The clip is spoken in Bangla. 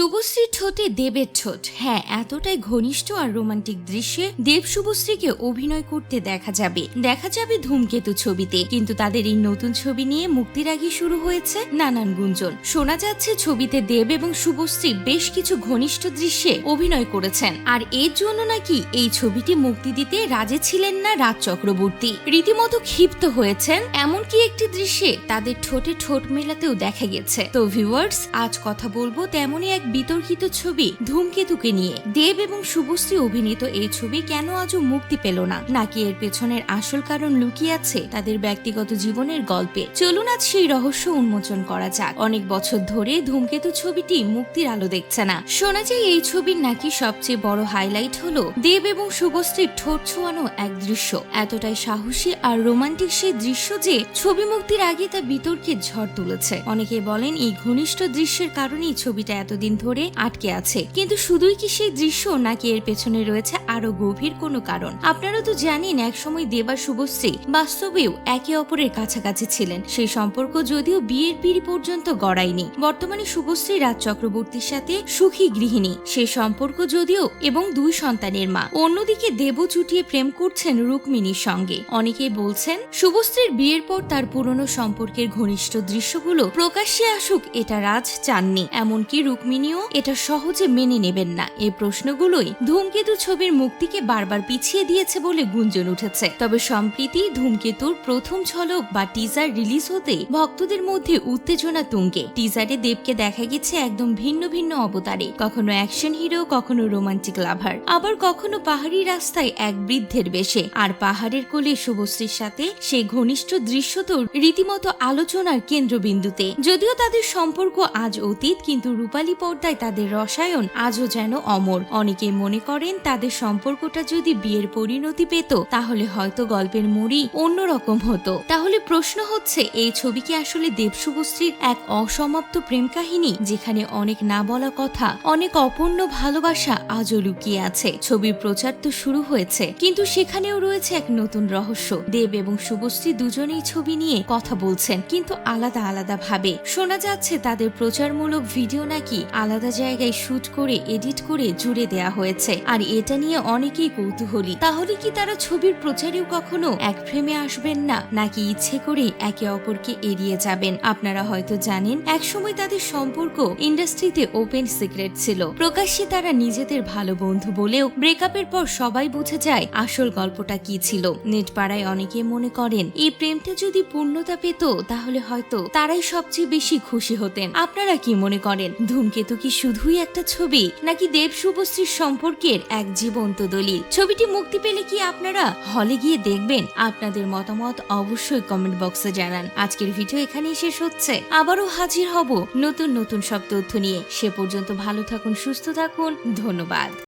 শুভশ্রীর ঠোঁটে দেবের ঠোঁট। হ্যাঁ এতটাই ঘনিষ্ঠ আর রোমান্টিক দৃশ্যে দেব শুভশ্রীকে অভিনয় করতে দেখা যাবে। দেখা যাবে ধূমকেতু ছবিতে। কিন্তু তাদের এই নতুন ছবি নিয়ে মুক্তির আগে শুরু হয়েছে নানান গুঞ্জন। শোনা যাচ্ছে ছবিতে দেব এবং শুভশ্রী বেশ কিছু ঘনিষ্ঠ দৃশ্যে অভিনয় করেছেন। আর এর জন্য নাকি এই ছবিটি মুক্তি দিতে রাজি ছিলেন না রাজ চক্রবর্তী। রীতিমতো ক্ষিপ্ত হয়েছেন, এমনকি একটি দৃশ্যে তাদের ঠোঁটে ঠোঁট মেলাতেও দেখা গেছে। তো ভিউয়ার্স আজ কথা বলব তেমনই এক বিতর্কিত ছবি ধূমকেতুকে নিয়ে। দেব এবং শুভশ্রী অভিনীত এই ছবি কেন আজও মুক্তি পেল না? নাকি এর পেছনের আসল কারণ লুকিয়ে আছে তাদের ব্যক্তিগত জীবনের গল্পে? চলুন আজ সেই রহস্য উন্মোচন করা যাক। অনেক বছর ধরে ধূমকেতু ছবিটি মুক্তির আলো দেখছে না। শোনা যায় এই ছবির নাকি সবচেয়ে বড় হাইলাইট হলো দেব এবং শুভশ্রীর ঠোঁট ছোঁয়ানো এক দৃশ্য। এতটাই সাহসী আর রোমান্টিক সেই দৃশ্য যে ছবি মুক্তির আগে তা বিতর্কের ঝড় তুলেছে। অনেকে বলেন এই ঘনিষ্ঠ দৃশ্যের কারণেই ছবিটা এতদিন ধরে আটকে আছে। কিন্তু শুধুই কি সেই দৃশ্য নাকি এর পেছনে রয়েছে আরও গভীর কোনো কারণ? আপনারা তো জানেন, একসময় দেবা শুভশ্রী বাস্তবেও একে অপরের কাছাকাছি ছিলেন। সেই সম্পর্ক যদিও বিয়ের পিড়ি পর্যন্ত গড়ায়নি। বর্তমানে শুভশ্রী রাজ চক্রবর্তীর সাথে সুখী গৃহিণী। সেই সম্পর্ক যদিও এবং দুই সন্তানের মা। অন্যদিকে দেব চুটিয়ে প্রেম করছেন রুক্মিণীর সঙ্গে। অনেকেই বলছেন, শুভশ্রীর বিয়ের পর তার পুরনো সম্পর্কের ঘনিষ্ঠ দৃশ্যগুলো প্রকাশ্যে আসুক, এটা রাজ চাননি। এমনকি রুক্মিণীও এটা সহজে মেনে নেবেন না। এই প্রশ্নগুলোই ধূমকেতু ছবির মুক্তিকে বারবার পিছিয়ে দিয়েছে বলে গুঞ্জন উঠেছে। তবে সম্প্রীতি ধূমকেতুর প্রথম ঝলক বা টিজার রিলিজ হতে ভক্তদের মধ্যে উত্তেজনা তুঙ্গে। টিজারে দেবকে দেখা গেছে একদম ভিন্ন ভিন্ন অবতারে, কখনো অ্যাকশন হিরো, কখনো রোমান্টিক লাভার, আবার কখনো পাহাড়ি রাস্তায় এক বৃদ্ধের বেশে। আর পাহাড়ের কোলে শুভশ্রীর সাথে সেই ঘনিষ্ঠ দৃশ্য তো রীতিমতো আলোচনার কেন্দ্রবিন্দুতে। যদিও তাদের সম্পর্ক আজ অতীত, কিন্তু রূপালী পর্দায় তাদের রসায়ন আজও যেন অমর। অনেকেই মনে করেন তাদের সম্পর্কটা যদি বিয়ের পরিণতি পেত, তাহলে হয়তো গল্পের মোড়ই অন্যরকম হতো। তাহলে প্রশ্ন হচ্ছে, এই ছবি কি আসলে দেব শুভশ্রীর এক অসমাপ্ত প্রেম কাহিনী, যেখানে অনেক না বলা কথা, অনেক অপূর্ণ ভালোবাসা আজও লুকিয়ে আছে? ছবির প্রচার তো শুরু হয়েছে, কিন্তু সেখানেও রয়েছে এক নতুন রহস্য। দেব এবং শুভশ্রী দুজনেই ছবি নিয়ে কথা বলছেন, কিন্তু আলাদা আলাদা ভাবে। শোনা যাচ্ছে তাদের প্রচারমূলক ভিডিও নাকি আলাদা জায়গায় শুট করে, এডিট করে জুড়ে দেয়া হয়েছে। আর এটা নিয়ে অনেকেই কৌতূহলী। তাহলে কি তারা ছবির প্রচারেও কখনো এক ফ্রেমে আসবেন না, নাকি ইচ্ছে করে একে অপরকে এড়িয়ে যাবেন? আপনারা হয়তো জানেন, একসময় তাদের সম্পর্ক ইন্ডাস্ট্রিতে ওপেন সিক্রেট ছিল। প্রকাশ্যে তারা নিজেদের ভালো বন্ধু বলেও ব্রেকআপের পর সবাই বুঝে যায় আসল গল্পটা কি ছিল। নেট পাড়ায় অনেকে মনে করেন, এই প্রেমটা যদি পূর্ণতা পেত, তাহলে হয়তো তারাই সবচেয়ে বেশি খুশি হতেন। আপনারা কি মনে করেন? ধূমকেতু কি শুধুই একটা ছবি? নাকি দেব শুভশ্রীর সম্পর্কের এক জীবন্ত দলিল? ছবিটি মুক্তি পেলে কি আপনারা হলে গিয়ে দেখবেন? আপনাদের মতামত অবশ্যই কমেন্ট বক্সে জানান। আজকের ভিডিও এখানেই শেষ হচ্ছে। আবারও হাজির হব নতুন নতুন সব তথ্য নিয়ে। সে পর্যন্ত ভালো থাকুন, সুস্থ থাকুন। ধন্যবাদ।